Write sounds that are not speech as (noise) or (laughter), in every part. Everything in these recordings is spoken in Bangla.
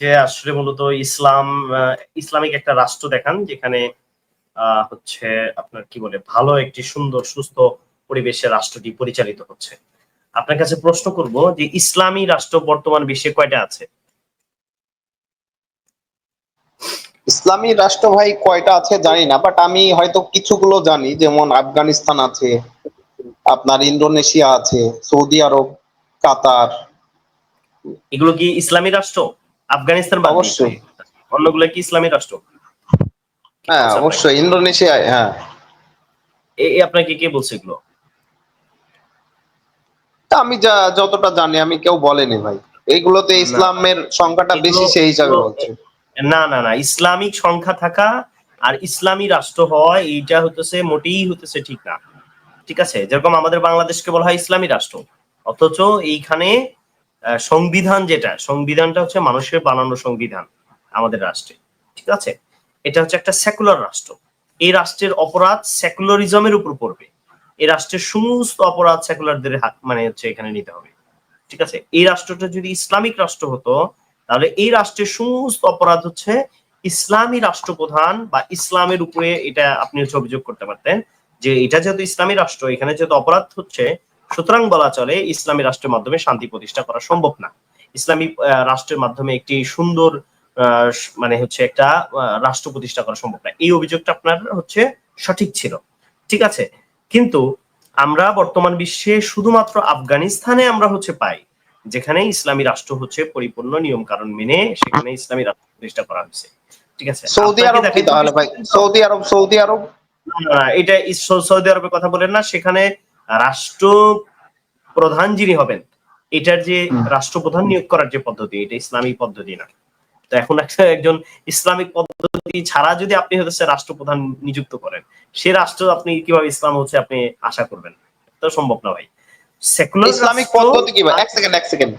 যে আসলে মূলত ইসলাম আহ, ইসলামিক একটা রাষ্ট্র দেখান যেখানে আহ, হচ্ছে আপনার কি বলে ভালো একটি সুন্দর সুস্থ পরিবেশে রাষ্ট্রটি পরিচালিত হচ্ছে। আপনার কাছে প্রশ্ন করব যে ইসলামী রাষ্ট্র বর্তমান বিশ্বে কয়টা আছে? ইসলামী রাষ্ট্র ভাই কয়টা আছে জানি না বাট আমি হয়তো কিছুগুলো জানি। যেমন আফগানিস্তান আছে আপনার ইন্দোনেশিয়া আছে সৌদি আরব কাতার। এগুলো কি ইসলামী রাষ্ট্র? আফগানিস্তান? অবশ্যই। অন্যগুলো কি ইসলামী রাষ্ট্র? হ্যাঁ আচ্ছা, অবশ্যই। ইন্দোনেশিয়ায় হ্যাঁ। এ- এ আপনাকে কে বলছে এগুলো? তা আমি যা যতটা জানি আমি কেউ বলেনি ভাই। এইগুলোতে ইসলামের সংখ্যাটা বেশি সেই হিসাবে বলছে না না না। ইসলামিক সংখ্যা থাকা আর ইসলামী রাষ্ট্র হয় এইটা হতেছে মোটেই হতেছে ঠিক না। ঠিক আছে? যেরকম আমাদের বাংলাদেশকে বলা হয় ইসলামী রাষ্ট্র। অথচ এইখানে সংবিধান যেটা, সংবিধানটা হচ্ছে মানুষের বানানো সংবিধান আমাদের রাষ্ট্রে, ঠিক আছে? এটা হচ্ছে একটা সেকুলার রাষ্ট্র। এই রাষ্ট্রের অপরাধ সেকুলারিজমের উপর পড়বে। এই রাষ্ট্রের সমস্ত অপরাধ সেকুলারদের হাত মানে হচ্ছে এখানে নিতে হবে, ঠিক আছে? এই রাষ্ট্রটা যদি ইসলামিক রাষ্ট্র হতো, তাহলে এই রাষ্ট্রের সমস্ত অপরাধ হচ্ছে ইসলামী রাষ্ট্রপ্রধান বা ইসলামের উপরে এটা আপনি হচ্ছে অভিযোগ করতে পারতেন যে এটা যেহেতু ইসলামী রাষ্ট্র, এখানে যেহেতু অপরাধ হচ্ছে সুতরাং বলা চলে ইসলামী রাষ্ট্রের মাধ্যমে শান্তি প্রতিষ্ঠা করা সম্ভব না। ইসলামী রাষ্ট্রের মাধ্যমে একটি সুন্দর মানে হচ্ছে একটা রাষ্ট্র প্রতিষ্ঠা করা সম্ভব না। এই অভিযোগটা আপনার হচ্ছে সঠিক ছিল। ঠিক আছে? কিন্তু আমরা বর্তমান বিশ্বে শুধুমাত্র আফগানিস্তানে আমরা হচ্ছে পাই যেখানে ইসলামী রাষ্ট্র হচ্ছে পরিপূর্ণ নিয়ম কানুন মেনে সেখানে ইসলামী রাষ্ট্র প্রতিষ্ঠা করা হয়েছে। ঠিক আছে? সৌদি আরব কি তাহলে ভাই? Saudi Arab Saudi Arab? এটা সৌদি আরবের কথা বলেন না সেখানে রাষ্ট্র প্রধান যিনি হবেন। এটার যে রাষ্ট্রপ্রধান নিয়োগ করার যে পদ্ধতি এটা ইসলামিক পদ্ধতি না। তো এখন একটা একজন ইসলামিক পদ্ধতি ছাড়া যদি আপনি হচ্ছে রাষ্ট্রপ্রধান নিযুক্ত করেন সে রাষ্ট্র আপনি কীভাবে ইসলাম হচ্ছে আপনি আশা করবেন? তো সম্ভব না ভাই। সেকুলার ইসলামিক পদ্ধতি কি ভাই? এক সেকেন্ড এক সেকেন্ড।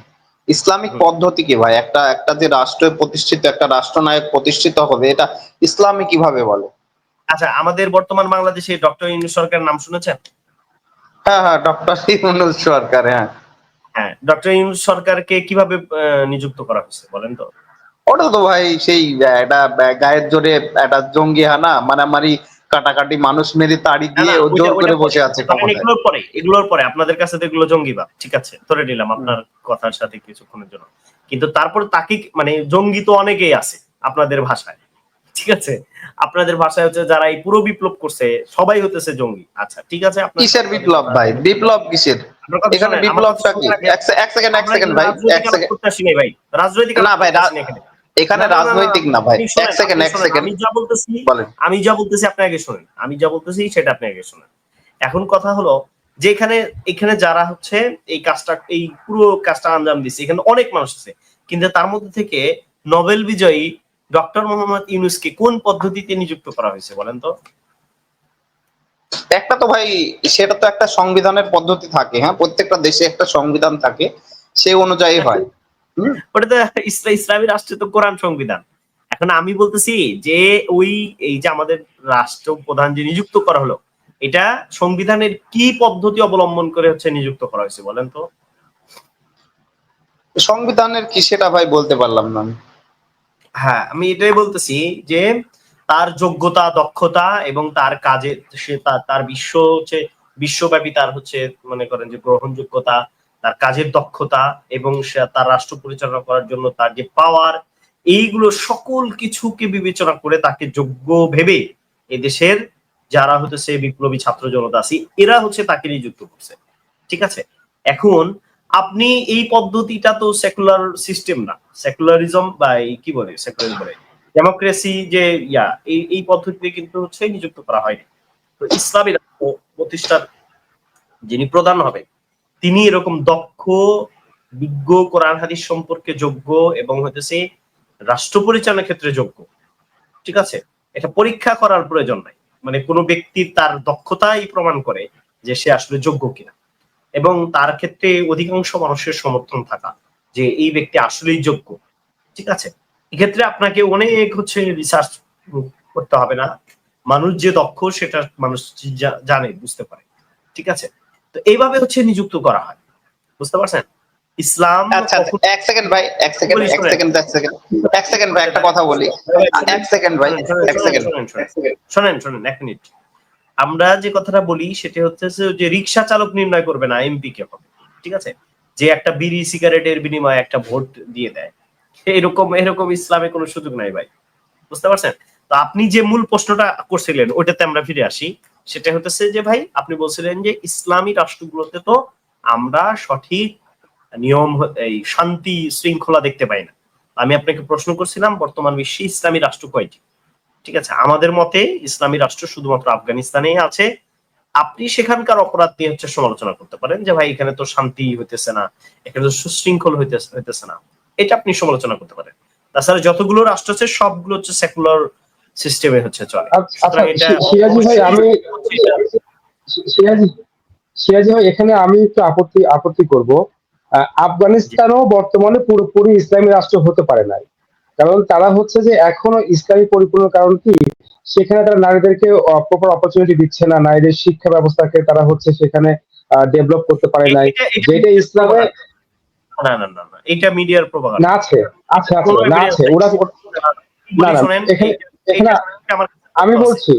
ইসলামিক পদ্ধতি কি ভাই? একটা একটা যে রাষ্ট্র প্রতিষ্ঠিত একটা রাষ্ট্রনায়ক প্রতিষ্ঠিত হবে এটা ইসলামী কীভাবে বলে? আচ্ছা আমাদের বর্তমান বাংলাদেশে ডক্টর ইনু সরকারের নাম শুনেছেন? হ্যাঁ হ্যাঁ ডক্টর ইউনুস সরকার হ্যাঁ। হ্যাঁ ডক্টর সরকারকে কীভাবে নিযুক্ত করা হয়েছে বলেন তো? ওটা তো ভাই সেই গায়ের জোরে একটা জঙ্গি হানা মারামারি কাটাকাটি মানুষ মেরে তাড়ি দিয়ে ও জোর করে বসে আছে এগুলোর পরে এগুলোর পরে আপনাদের কাছে তো এগুলো জঙ্গিবাদ ঠিক আছে ধরে নিলাম আপনার কথার সাথে কিছুক্ষণের জন্য। কিন্তু তারপর তাকে মানে জঙ্গি তো অনেকেই আছে আপনাদের ভাষায়। ঠিক আছে? আপনাদের ভাষায় হচ্ছে যারা এই পুরো বিপ্লব করছে সবাই হতেছে জঙ্গি। আচ্ছা ঠিক আছে কিসের বিপ্লব ভাই? বিপ্লব কিসের? এখানে বিপ্লবটা কি? এক সেকেন্ড এক সেকেন্ড ভাই এক সেকেন্ড ভাই। রাজনৈতিক না ভাই, এখানে। রাজনৈতিক না ভাই এক সেকেন্ড এক সেকেন্ড আমি যা বলতেছি বলেন। আমি যা বলতেছি আপনি আগে শুনেন। আমি যা বলতেছি সেটা আপনি আগে শুনেন। এখন কথা হলো যে এখানে এখানে যারা হচ্ছে এই কাজটা এই পুরো কাজটা আঞ্জাম দিচ্ছে এখানে অনেক মানুষ আছে। কিন্তু তার মধ্যে থেকে নোবেল বিজয়ী ডক্টর মোহাম্মদ ইউনুসকে কোন পদ্ধতিতে নিযুক্ত করা হয়েছে বলেন তো? একটা তো ভাই সেটা তো একটা সংবিধানের পদ্ধতি থাকে হ্যাঁ? প্রত্যেকটা দেশে একটা সংবিধান থাকে সে অনুযায়ী হয়? ওটা তো ইসলামী রাষ্ট্রে তো কোরআন সংবিধান। এখন আমি বলতেছি যে ওই এই যে আমাদের রাষ্ট্র প্রধান যে নিযুক্ত করা হলো এটা সংবিধানের কি পদ্ধতি অবলম্বন করে হচ্ছে নিযুক্ত করা হয়েছে বলেন তো? সংবিধানের কি সেটা ভাই বলতে পারলাম না আমি। হ্যাঁ আমি এটাই বলতেছি যে তার যোগ্যতা, দক্ষতা এবং তার কাজে সে তার বিশ্ব হচ্ছে, বিশ্বব্যাপী তার হচ্ছে মনে করেন যে গ্রহণযোগ্যতা, তার কাজের দক্ষতা এবং সে তার রাষ্ট্র পরিচালনা করার জন্য তার যে পাওয়ার এইগুলো সকল কিছুকে বিবেচনা করে তাকে যোগ্য ভেবে এদেশের যারা হচ্ছে বিপ্লবী ছাত্র জনতা আছে, এরা হচ্ছে তাকে নিযুক্ত করছে। ঠিক আছে? এখন আপনি এই পদ্ধতিটা তো সেকুলার সিস্টেম না। সেকুলারিজম বা এই কি বলে সেকুলারিজম বলে। ডেমোক্রেসি যে ইয়া, এই এই পদ্ধতিতে কিন্তু হচ্ছে নিযুক্ত করা হয়নি। তো ইসলামী প্রতিষ্ঠার যিনি প্রধান হবে তিনি এরকম দক্ষ, বিজ্ঞ কোরআন হাদিস সম্পর্কে যোগ্য এবং হতেছে রাষ্ট্র পরিচালনার ক্ষেত্রে যোগ্য। ঠিক আছে? এটা পরীক্ষা করার প্রয়োজন নাই। মানে কোনো ব্যক্তির তার দক্ষতাই প্রমাণ করে যে সে আসলে যোগ্য কিনা। এবং তার ক্ষেত্রে অধিকাংশ মানুষের সমর্থন থাকা যে এই ব্যক্তি আসলেই যোগ্য। ঠিক আছে? এক্ষেত্রে আপনাকে অনেক হচ্ছে রিসার্চ করতে হবে না। মানুষ যে দক্ষ সেটা মানুষ জানে বুঝতে পারে। ঠিক আছে? তো এইভাবে হচ্ছে নিযুক্ত করা হয়। বুঝতে পারছেন? ইসলাম আচ্ছা আচ্ছা, এক সেকেন্ড ভাই এক সেকেন্ড এক সেকেন্ড এক সেকেন্ড। এক সেকেন্ড ভাই একটা কথা বলি। এক সেকেন্ড ভাই এক সেকেন্ড। শোনেন শোনেন এক মিনিট। আমরা যে কথাটা বলি সেটা হচ্ছে যে রিক্সা চালক নির্ণয় করবে না এমপি কে হবে, ঠিক আছে? যে একটা বিড়ি সিগারেটের বিনিময়ে একটা ভোট দিয়ে দেয়। এরকম এরকম ইসলামে কোনো সুযোগ নাই ভাই, বুঝতে পারছেন? তো আপনি যে মূল প্রশ্নটা করছিলেন, ওইটাতে আমরা ফিরে আসি। সেটা হতেছে যে ভাই, আপনি বলছিলেন যে ইসলামী রাষ্ট্রগুলোতে তো আমরা সঠিক নিয়ম, এই শান্তি শৃঙ্খলা দেখতে পাই না। আমি আপনাকে প্রশ্ন করছিলাম, বর্তমান বিশ্বে ইসলামী রাষ্ট্র কয়টি? ঠিক আছে আমাদের মতে ইসলামী রাষ্ট্র শুধুমাত্র আফগানিস্তানেই আছে। আপনি সেখানকার অপরাধ নিয়ে হচ্ছে সমালোচনা করতে পারেন যে ভাই এখানে তো শান্তি হইতেছে না এখানে তো সুশৃঙ্খল হইতেছে না। এটা আপনি সমালোচনা করতে পারেন। তাছাড়া যতগুলো রাষ্ট্র আছে সবগুলো হচ্ছে সেকুলার সিস্টেমে হচ্ছে চলে। আচ্ছা সি- সিরাজি ভাই এখানে আমি একটু আপত্তি আপত্তি করব। আফগানিস্তানও বর্তমানে পুরোপুরি ইসলামী রাষ্ট্র হতে পারে নাই। কারণ তারা হচ্ছে যে এখনও ইসলামী পরিপূর্ণ কারণ কি? সেখানে তারা নারীদেরকে প্রপার অপরচুনিটি দিচ্ছে না। নারীদের শিক্ষা ব্যবস্থাকে তারা হচ্ছে সেখানে ডেভেলপ করতে পারে নাই। যেটা ইসলামে না না না না। এটা মিডিয়ার প্রভাব না আছে। আছে আছে না আছে। ওরা না, না, এখানে- এখানে আমি বলছি।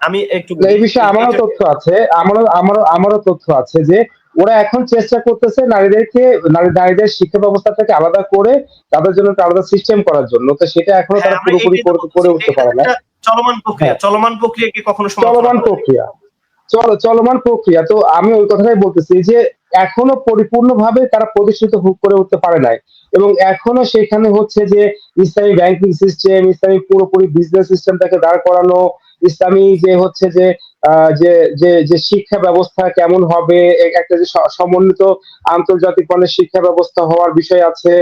আমি একটু এই বিষয়ে আমারও তথ্য আছে। আমারও আমারও আমারও তথ্য আছে যে ওরা এখন চেষ্টা করতেছে নারীদেরকে নারীদের শিক্ষা ব্যবস্থা থেকে আলাদা করে তাদের জন্য একটা আলাদা সিস্টেম করার জন্য। তো সেটা এখনও হ্যাঁ, তারা পুরোপুরি করে- উঠতে পারে না। চলমান প্রক্রিয়া। হ্যাঁ। চলমান প্রক্রিয়া কি কখনো চলমান প্রক্রিয়া। চল চলমান প্রক্রিয়া। তো আমি ওই কথাটাই বলতেছি যে এখনও পরিপূর্ণভাবে তারা প্রতিষ্ঠিত করে উঠতে পারে নাই। এবং এখনও সেখানে হচ্ছে যে ইসলামী ব্যাংকিং সিস্টেম ইসলামী পুরোপুরি বিজনেস সিস্টেমটাকে দাঁড় করানো ইসলামী যে হচ্ছে যে যে যে যে শিক্ষা ব্যবস্থা কেমন হবে একটা যে সমন্বিত আন্তর্জাতিক মানের শিক্ষা ব্যবস্থা হওয়ার বিষয় আছে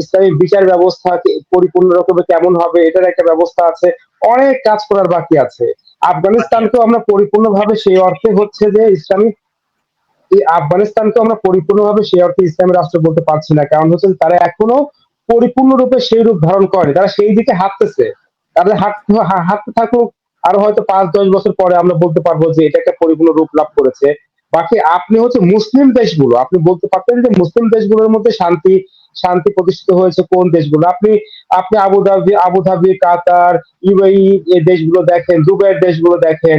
ইসলামিক বিচার ব্যবস্থা পরিপূর্ণ রকমের কেমন হবে, এটার একটা ব্যবস্থা আছে, অনেক কাজ করার বাকি আছে। আফগানিস্তানকেও আমরা পরিপূর্ণভাবে সেই অর্থে হচ্ছে যে ইসলামিক আফগানিস্তানকে আমরা পরিপূর্ণভাবে সেই অর্থে ইসলামী রাষ্ট্র বলতে পারছি না, কারণ হচ্ছে তারা এখনও পরিপূর্ণরূপে সেই রূপ ধারণ করে তারা সেই দিকে হাঁটতেছে। তাদের হাঁটতে হাঁটতে থাকুক আরও হয়তো পাঁচ, দশ বছর পরে আমরা বলতে পারব যে এটা একটা পরিপূর্ণ রূপ লাভ করেছে। বাকি আপনি হচ্ছে মুসলিম দেশগুলো, আপনি বলতে পারতেন যে মুসলিম দেশগুলোর মধ্যে শান্তি শান্তি প্রতিষ্ঠিত হয়েছে কোন দেশগুলো? আপনি আপনি আবুধাবি আবুধাবি কাতার, ইউএই এই দেশগুলো দেখেন, দুবাইয়ের দেশগুলো দেখেন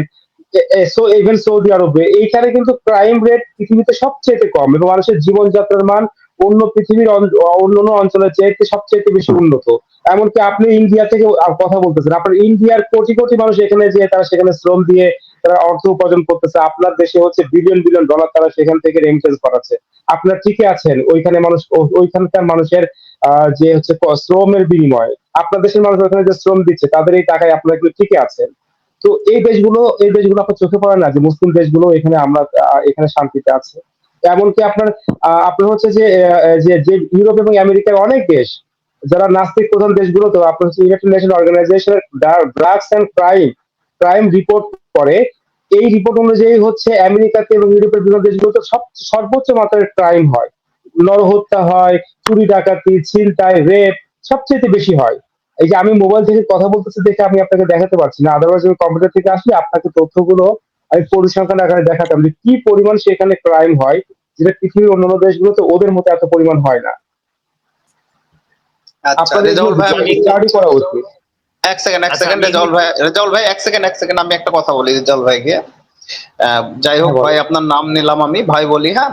সৌদি আরবে, এইখানে কিন্তু ক্রাইম রেট পৃথিবীতে সবচেয়ে কম এবং মানুষের জীবনযাত্রার মান অন্য পৃথিবীর অন- অন্যান্য অঞ্চলের চাইতে সবচেয়ে বেশি উন্নত। এমনকি আপনি ইন্ডিয়া থেকে কথা বলতেছেন। আপনার ইন্ডিয়ার কোটি কোটি মানুষ এখানে যে তারা সেখানে শ্রম দিয়ে তারা অর্থ উপার্জন করতেছে আপনার দেশে হচ্ছে বিলিয়ন বিলিয়ন ডলার তারা সেখান থেকে রেমিটেন্স করাচ্ছে। আপনার ঠিকই আছেন? ওইখানে মানুষ ওইখানকার মানুষের আহ, যে হচ্ছে শ্রমের বিনিময় আপনার দেশের মানুষ ওখানে যে শ্রম দিচ্ছে তাদের এই টাকায় আপনারা কিন্তু ঠিকই আছেন? তো এই দেশগুলো এই দেশগুলো আপনার চোখে পড়ে না যে মুসলিম দেশগুলো এখানে আমরা এখানে শান্তিতে আছে? এমনকি আপনার আপনার হচ্ছে যে যে ইউরোপ এবং আমেরিকার অনেক দেশ, যারা নাস্তিক প্রধান দেশগুলো, তো আপনার হচ্ছে United Nation Organization drugs and crime crime report করে। এই রিপোর্ট অনুযায়ী হচ্ছে আমেরিকাতে এবং ইউরোপের বিভিন্ন দেশগুলোতে সব, সর্বোচ্চ মাত্রার ক্রাইম হয়। নরহত্যা হয়, চুরি, ডাকাতি, ছিনতাই রেপ সবচেয়ে বেশি হয়। এই যে আমি মোবাইল থেকে কথা বলতেছি দেখে আমি আপনাকে দেখাতে পারছি না। আদারওয়াইজ আমি কম্পিউটার থেকে আসলে আপনাকে তথ্যগুলো আমি পরিসংখ্যান আকারে দেখাতাম যে কি পরিমাণ সেখানে ক্রাইম হয় যেটা পৃথিবীর অন্যান্য দেশগুলোতে ওদের মতো এত পরিমাণ হয় না। আচ্ছা আপনাদের রেজাউল ভাই আমি স্টাডি করা উচিত। এক সেকেন্ড এক আচ্ছা, সেকেন্ড আমি- রেজাউল ভাই রেজাউল ভাই এক সেকেন্ড এক সেকেন্ড আমি একটা কথা বলি রেজাউল ভাইকে। আহ, যাই হোক হ্যাঁ, ভাই আপনার নাম নিলাম আমি ভাই বলি হ্যাঁ?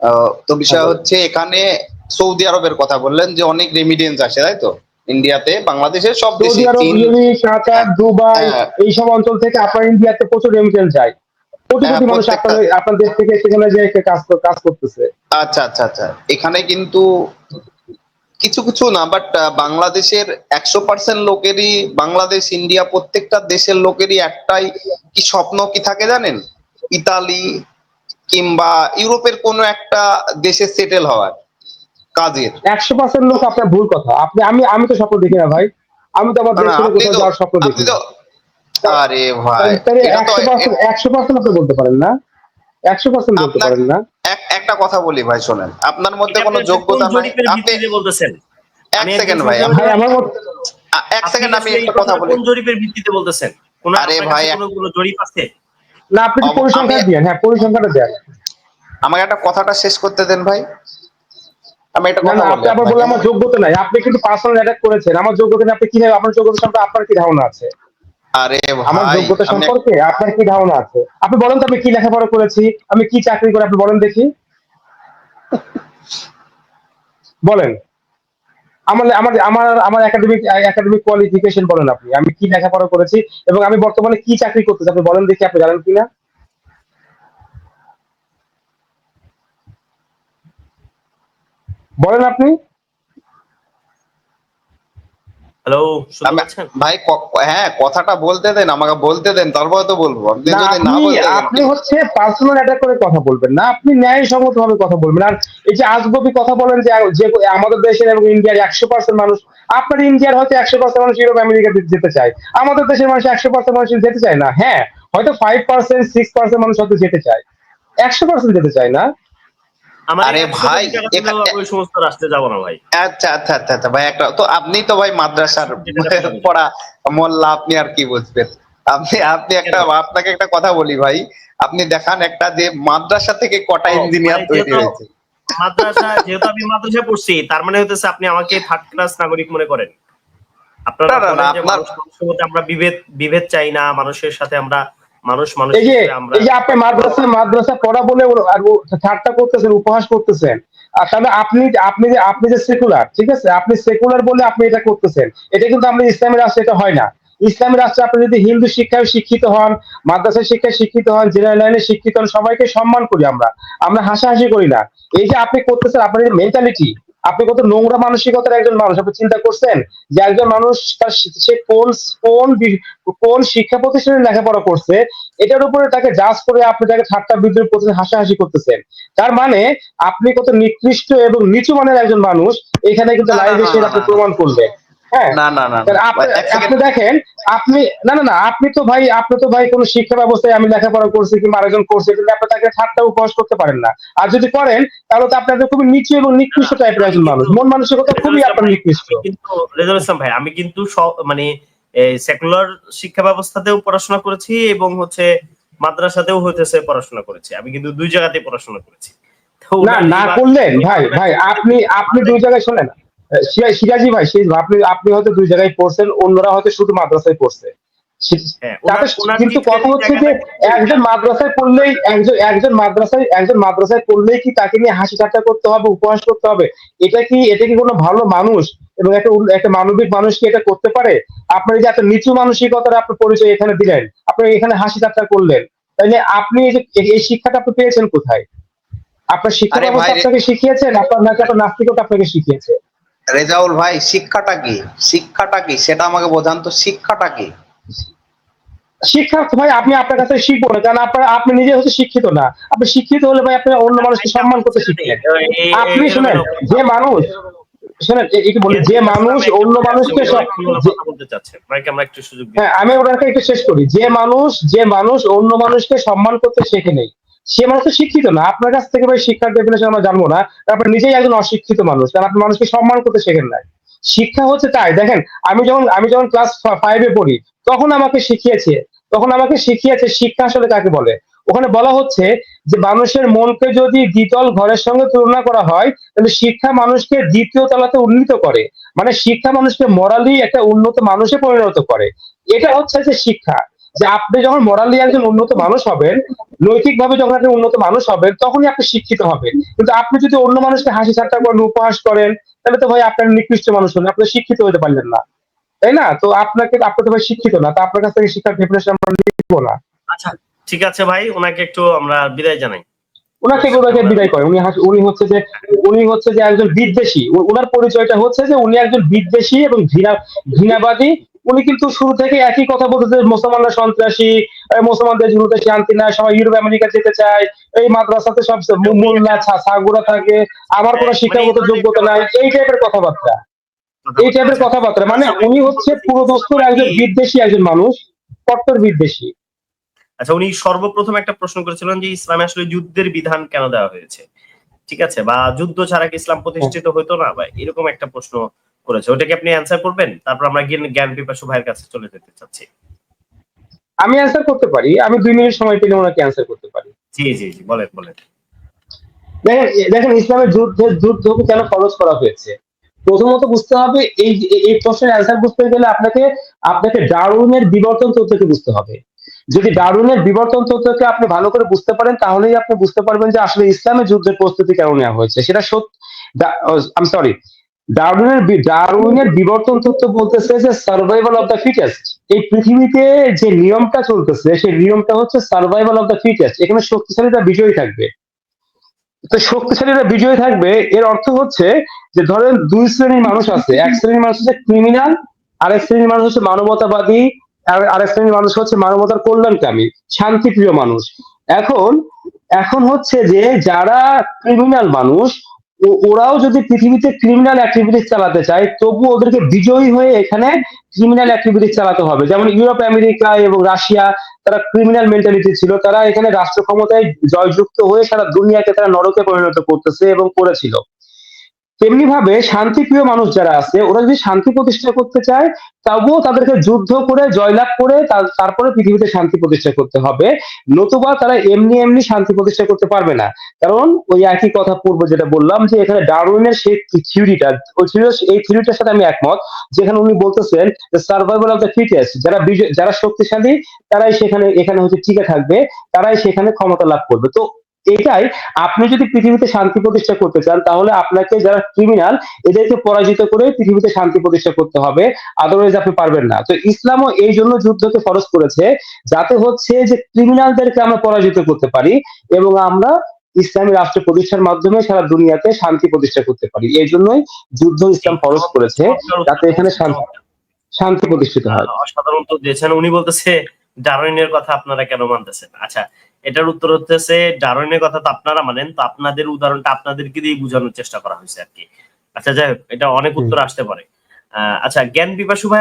আহ, তো বিষয় হ্যাঁ, হচ্ছে এখানে সৌদি আরবের কথা বললেন যে অনেক রেমিডেন্স আসে তাই তো? ইন্ডিয়াতে বাংলাদেশে সব দেশে কাতার দুবাই এই সব অঞ্চল থেকে আপনার ইন্ডিয়াতে প্রচুর রেমিটেন্স যায়। কোটি হ্যাঁ, কোটি মানুষ আপনার আপনার দেশ থেকে সেখানে যে কাজ কাজ করতেছে। আচ্ছা আচ্ছা আচ্ছা। এখানে কিন্তু কিছু কিছু না বাট বাংলাদেশের একশো পার্সেন্ট লোকেরই বাংলাদেশ ইন্ডিয়া প্রত্যেকটা দেশের লোকেরই একটাই কি স্বপ্ন কি থাকে জানেন? ইতালি কিংবা ইউরোপের কোনো একটা দেশে সেটেল হওয়ার। কাজের। একশো পার্সেন্ট লোক আপনার ভুল কথা। আপনি আমি আমি তো স্বপ্ন দেখি না ভাই। আমি তো আমার না, দেশ না, ছেড়ে আপনি কোথাও যাওয়ার স্বপ্ন দেখি আরে ভাই একশো পার্সেন্ট একশো পার্সেন্ট আপনি বলতে পারেন না। একশো পার্সেন্ট বলতে পারেন না। একটা কথা বলি ভাই শোনেন। আপনার মধ্যে কোনো যোগ্যতা নাই। জরিপের আপনি বলতেছেন? এক সেকেন্ড ভাই আমার আ- এক সেকেন্ড আমি একটা কথা বলি। কোন জরিপের ভিত্তিতে বলতেছেন? কোন আরে ভাই, কোনো কোনো জরিপ আছে? না আপনি পরিসংখ্যান আমি- হ্যাঁ পরিসংখ্যানটা দেন। আমাকে একটা কথাটা শেষ করতে দেন ভাই। আমি একটা কথা বলি আপনি আবার আপনাকে। আমার যোগ্যতা নাই। আপনি কিন্তু পার্সোনাল অ্যাটাক করেছেন। আমার যোগ্যতা আপনি কি আপনার যোগ্যতা সম্পর্কে আপনার কি ধারণা আছে? আরে আমার যোগ্যতা সম্পর্কে আপনার কি ধারণা আছে? আপনি বলেন তো আমি কি লেখাপড়া করেছি? আমি কি চাকরি করে? আপনি বলেন দেখি। বলেন। আমার আমার আমার আমার একাডেমিক একাডেমিক কোয়ালিফিকেশন বলেন আপনি। আমি কি লেখাপড়া করেছি এবং আমি বর্তমানে কি চাকরি করতেছি? আপনি বলেন দেখি আপনি জানেন কিনা? বলেন আপনি। হ্যালো ভাই হ্যাঁ কথাটা বলতে দেন আমাকে বলতে দেন তারপরে তো বলব। আপনি যদি না আপনি বলতে আপনি হচ্ছে পার্সোনাল অ্যাটাক করে কথা বলবেন না আপনি ন্যায়সঙ্গত ভাবে কথা বলবেন। আর এই যে আজগবি কথা বলেন যে যে আমাদের দেশের এবং ইন্ডিয়ার একশো পার্সেন্ট মানুষ আপনার ইন্ডিয়ার হয়তো একশো পার্সেন্ট মানুষ ইউরোপ আমেরিকা যেতে চায়। আমাদের দেশের মানুষ একশো পার্সেন্ট মানুষ যেতে চায় না। হ্যাঁ হয়তো ফাইভ পার্সেন্ট সিক্স পার্সেন্ট মানুষ হয়তো যেতে চায়। একশো পার্সেন্ট যেতে চায় না। আরে ভাই, কোটি টাকা ওই সমস্ত রাষ্ট্রে যাব না ভাই। আচ্ছা আচ্ছা আচ্ছা আচ্ছা ভাই একটা তো আপনি তো ভাই মাদ্রাসার পড়া মোল্লা আপনি আর কি বুঝবেন? আপনি আপনি একটা আপনাকে একটা কথা বলি ভাই আপনি দেখান একটা যে মাদ্রাসা থেকে কটা ইঞ্জিনিয়ার মানে তৈরি হয়েছে। মাদ্রাসা (laughs) যেহেতু আমি মাদ্রাসায় পড়ছি তার মানে হতেছে আপনি আমাকে থার্ড ক্লাস নাগরিক মনে করেন। আপনারা আমরা বিভেদ বিভেদ চাই না মানুষের সাথে আমরা মানুষ এই যে এই যে আপনি মাদ্রাসা মাদ্রাসা পড়া বলে আর ঠাট্টা করতেছেন উপহাস করতেছেন। আর তাহলে আপনি আপনি যে আপনি যে সেকুলার ঠিক আছে? আপনি সেকুলার বলে আপনি এটা করতেছেন। এটা কিন্তু আমরা ইসলামী রাষ্ট্রে এটা হয় না। ইসলামী রাষ্ট্রে আপনি যদি হিন্দু শিক্ষায় শিক্ষিত হন মাদ্রাসা শিক্ষায় শিক্ষিত হন জেনারেল লাইনে শিক্ষিত হন সবাইকে সম্মান করি আমরা। আমরা হাসাহাসি করি না। এই যে আপনি করতেছেন আপনার মেন্টালিটি আপনি কত নোংরা মানসিকতার একজন মানুষ। আপনি চিন্তা করছেন যে একজন মানুষ তার সে কোন কোন কোন শিক্ষা প্রতিষ্ঠানে লেখাপড়া করছে এটার উপরে তাকে জাজ করে আপনি তাকে ঠাট্টা বিদ্রোহ করতেছেন হাসাহাসি করতেছেন। তার মানে আপনি কত নিকৃষ্ট এবং নিচু মানের একজন মানুষ এখানে কিন্তু লাইভে এসে আপনি প্রমাণ করলেন। হ্যাঁ না না না না। আপনি। দেখেন আপনি না না না আপনি তো ভাই আপনি তো ভাই কোন শিক্ষা ব্যবস্থায় আমি লেখাপড়া করছি কিংবা আরেকজন করছে কিন্তু আপনি তাকে ঠাট্টা উপহাস করতে পারেন না। আর যদি করেন তাহলে তো আপনাদের খুবই নিচু এবং নিকৃষ্ট টাইপের একজন মানুষ। মন মানসিকতা খুবই আপনার নিকৃষ্ট। কিন্তু ইসলাম ভাই আমি কিন্তু সব মানে সেকুলার শিক্ষা ব্যবস্থাতেও পড়াশোনা করেছি এবং হচ্ছে মাদ্রাসাতেও হইতেছে পড়াশোনা করেছি। আমি কিন্তু দুই জায়গাতেই পড়াশোনা করেছি। না না করলেন ভাই ভাই আপনি আপনি দুই জায়গায় শোনেন। সিরাজি ভাই সেই আপনি আপনি হয়তো দুই জায়গায় পড়ছেন অন্যরা হয়তো শুধু মাদ্রাসায় পড়ছে। হ্যাঁ, কিন্তু কথা হচ্ছে যে একজন মাদ্রাসায় পড়লেই একজন একজন মাদ্রাসায় একজন মাদ্রাসায় পড়লেই কি তাকে নিয়ে হাসি ঠাট্টা করতে হবে উপহাস করতে হবে? এটা কি এটা কি কোনো ভালো মানুষ এবং একটা একটা মানবিক মানুষ কি এটা করতে পারে? আপনার যে একটা নিচু মানসিকতার আপনার পরিচয় এখানে দিলেন আপনি এখানে হাসি ঠাট্টা করলেন তাইলে আপনি এই যে এই- এই শিক্ষাটা আপনি পেয়েছেন কোথায়? আপনার শিক্ষা ব্যবস্থা আপনাকে শিখিয়েছেন আপনার নাকি আপনার নাস্তিকতা আপনাকে শিখিয়েছে? রেজাউল ভাই, শিক্ষাটা কি? শিক্ষাটা কি? সেটা আমাকে বোঝান তো শিক্ষাটা কি? শিক্ষা ভাই, আপনি আপনার কাছে শিখব না, কারণ আপনার আপনি নিজে হচ্ছে শিক্ষিত না। আপনি শিক্ষিত হলে ভাই আপনি অন্য মানুষকে সম্মান করতে এই- আপনি শুনেন, যে মানুষ শুনেন একটু বলি, যে মানুষ অন্য মানুষকে হ্যাঁ আমি ওটাকে একটু শেষ করি। যে মানুষ যে মানুষ অন্য মানুষকে সম্মান করতে শেখে নেই সে মানুষ তো শিক্ষিত না। আপনার কাছ থেকে ভাই শিক্ষার ডেফিনেশন আমরা জানব না। তারপর নিজেই একজন অশিক্ষিত মানুষ। কারণ আপনি মানুষকে সম্মান করতে শেখেন নাই। শিক্ষা হচ্ছে তাই। দেখেন, আমি যখন আমি যখন ক্লাস ফাইভে পড়ি, তখন আমাকে শিখিয়েছে, তখন আমাকে শিখিয়েছে শিক্ষা আসলে কাকে বলে। ওখানে বলা হচ্ছে যে মানুষের মনকে যদি দ্বিতল ঘরের সঙ্গে তুলনা করা হয়, তাহলে শিক্ষা মানুষকে দ্বিতীয় তলাতে উন্নীত করে। মানে শিক্ষা মানুষকে মরালি একটা উন্নত মানুষে পরিণত করে। এটা হচ্ছে যে শিক্ষা। যে আপনি যখন মরালি একজন উন্নত মানুষ হবেন নৈতিকভাবে যখন আপনি উন্নত মানুষ হবেন তখনই আপনি শিক্ষিত হবেন। কিন্তু আপনি যদি অন্য মানুষকে হাসি ঠাট্টা করেন উপহাস করেন তাহলে তো ভাই আপনার নিকৃষ্ট মানুষ হলেন আপনি শিক্ষিত হতে পারলেন না। তাই না? তো আপনাকে আপনি তো ভাই শিক্ষিত না তো আপনার কাছ থেকে শিক্ষার ডেফিনেশন আমরা নিব না। আচ্ছা ঠিক আছে ভাই ওনাকে একটু আমরা বিদায় জানাই। ওনাকে ওনাকে বিদায় করে উনি উনি হচ্ছে যে উনি হচ্ছে যে একজন বিদ্বেষী। ওনার পরিচয়টা হচ্ছে যে উনি একজন বিদ্বেষী এবং ঘৃণা ঘৃণাবাদী উনি কিন্তু শুরু থেকে একই কথা বলতে যে মুসলমানরা সন্ত্রাসী মুসলমানদের জুড়ে শান্তি নাই, সবাই ইউরোপ, আমেরিকা যেতে চায়, এই মাদ্রাসাতে সব মোল্লা ছাগুরা থাকে আমার কোনো শিক্ষাগত যোগ্যতা নাই, এই টাইপের কথাবার্তা। এই টাইপের কথাবার্তা মানে উনি হচ্ছে পুরো দস্তুর একজন বিদ্বেষী একজন মানুষ, কট্টর বিদ্বেষী। আচ্ছা উনি সর্বপ্রথম একটা প্রশ্ন করেছিলেন যে ইসলামে আসলে যুদ্ধের বিধান কেন দেওয়া হয়েছে? ঠিক আছে? বা যুদ্ধ ছাড়া কি ইসলাম প্রতিষ্ঠিত হতো না? বা এরকম একটা প্রশ্ন করেছে। ওটাকে আপনি অ্যান্সার করবেন? তারপর আমরা জ্ঞান- জ্ঞান পিপাসু ভাইয়ের কাছে চলে যেতে চাচ্ছি। আমি অ্যান্সার করতে পারি। আমি দুই মিনিট সময় পেলে ওনাকে অ্যান্সার করতে পারি। জি জি জি বলেন বলেন। দেখেন দেখেন ইসলামের যুদ্ধের যুদ্ধকে কেন খরচ করা হয়েছে? প্রথমত বুঝতে হবে এই এই প্রশ্নের অ্যান্সার বুঝতে গেলে আপনাকে আপনাকে ডারউইনের বিবর্তন তত্ত্বকে বুঝতে হবে। যদি ডারউইনের বিবর্তন তত্ত্বকে আপনি ভালো করে বুঝতে পারেন তাহলেই আপনি বুঝতে পারবেন যে আসলে ইসলামের যুদ্ধের প্রস্তুতি কেন নেওয়া হয়েছে। সেটা সত্য আম সরি ডারউইনের ডারউইনের বিবর্তন তত্ত্ব বলতেছে যে সার্ভাইভাল অফ দ্য ফিটেস্ট এই পৃথিবীতে যে নিয়মটা চলতেছে, সেই নিয়মটা হচ্ছে সার্ভাইভাল অফ দ্য ফিটেস্ট এখানে শক্তিশালীরা বিজয়ী থাকবে। তো শক্তিশালীরা বিজয়ী থাকবে, এর অর্থ হচ্ছে যে ধরেন দুই শ্রেণির মানুষ আছে। এক শ্রেণির মানুষ হচ্ছে ক্রিমিনাল আরেক শ্রেণির মানুষ হচ্ছে মানবতাবাদী, আর আরেক শ্রেণির মানুষ হচ্ছে মানবতার কল্যাণকামী, শান্তিপ্রিয় মানুষ। এখন এখন হচ্ছে যে যারা ক্রিমিনাল মানুষ ওরাও যদি পৃথিবীতে ক্রিমিনাল অ্যাক্টিভিটিস চালাতে চায়, তবু ওদেরকে বিজয়ী হয়ে এখানে ক্রিমিনাল অ্যাক্টিভিটিস চালাতে হবে। যেমন ইউরোপ, আমেরিকা এবং রাশিয়া, তারা ক্রিমিনাল মেন্টালিটি ছিল। তারা এখানে রাষ্ট্র ক্ষমতায় জয়যুক্ত হয়ে সারা দুনিয়াকে তারা নরকে পরিণত করতেছে এবং করেছিল। তেমনি ভাবে শান্তিপ্রিয় মানুষ যারা আছে, ওরা যদি শান্তি প্রতিষ্ঠা করতে চায়, তবুও তাদেরকে যুদ্ধ করে, জয়লাভ করে তারপরে পৃথিবীতে শান্তি প্রতিষ্ঠা করতে হবে। নতুবা তারা এমনি এমনি শান্তি প্রতিষ্ঠা করতে পারবে না। কারণ ওই একই কথা পূর্বে যেটা বললাম যে এখানে ডারউইনের সেই থিওরিটা, ওই এই থিওরিটার সাথে আমি একমত। যেখানে উনি বলতেছেন সার্ভাইভাল অফ দ্য ফিটেস্ট যারা যারা শক্তিশালী, তারাই সেখানে, এখানে হচ্ছে টিকে থাকবে, তারাই সেখানে ক্ষমতা লাভ করবে। তো এটাই আপনি যদি পৃথিবীতে শান্তি প্রতিষ্ঠা করতে চান, তাহলে আপনাকে যারা ক্রিমিনাল এদেরকে পরাজিত করে পৃথিবীতে শান্তি প্রতিষ্ঠা করতে হবে। আদারওয়াইজ আপনি পারবেন না। তো ইসলামও এই জন্য যুদ্ধকে ফরজ করেছে, যাতে হচ্ছে যে ক্রিমিনালদেরকে আমরা পরাজিত করতে পারি এবং আমরা ইসলামী রাষ্ট্র প্রতিষ্ঠার মাধ্যমে সারা দুনিয়াতে শান্তি প্রতিষ্ঠা করতে পারি। এই জন্যই যুদ্ধ ইসলাম ফরজ করেছে, যাতে এখানে শান্তি শান্তি প্রতিষ্ঠিত হয়। সাধারণত দিয়েছেন উনি বলতেছে ডারউইনের কথা আপনারা কেন মানতেছেন? আচ্ছা এটার উত্তর হচ্ছে ডারউইনের কথা তো আপনারা মানেন তো আপনাদের উদাহরণটা আপনাদেরকে দিয়ে বোঝানোর চেষ্টা করা হয়েছে আর কি। আচ্ছা যাই হোক এটা অনেক উত্তর আসতে পারে। আহ, আচ্ছা জ্ঞান বিপাশু ভাই